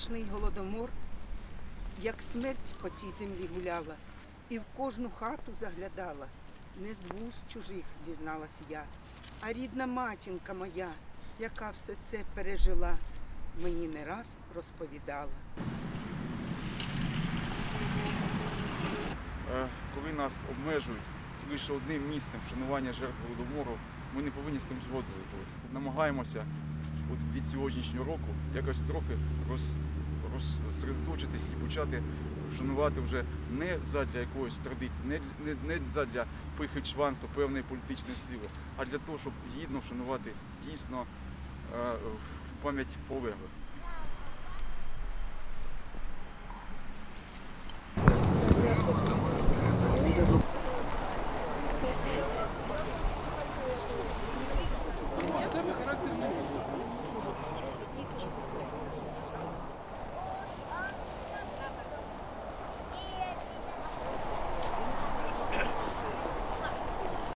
страшний голодомор, як смерть по цій землі гуляла, і в кожну хату заглядала. Не з вуст чужих дізналась я, а рідна матінка моя, яка все це пережила, мені не раз розповідала. Е, коли нас обмежують лише одним місцем вшанування жертв голодомору, ми не повинні з цим згоджуватися. Намагаємося от від сьогоднішнього року якось трохи роз, розсередоточитись і почати вшанувати вже не задля якоїсь традиції, не, не, не задля пихи чванства певної політичної сили, а для того, щоб гідно вшанувати дійсно е, пам'ять полеглих.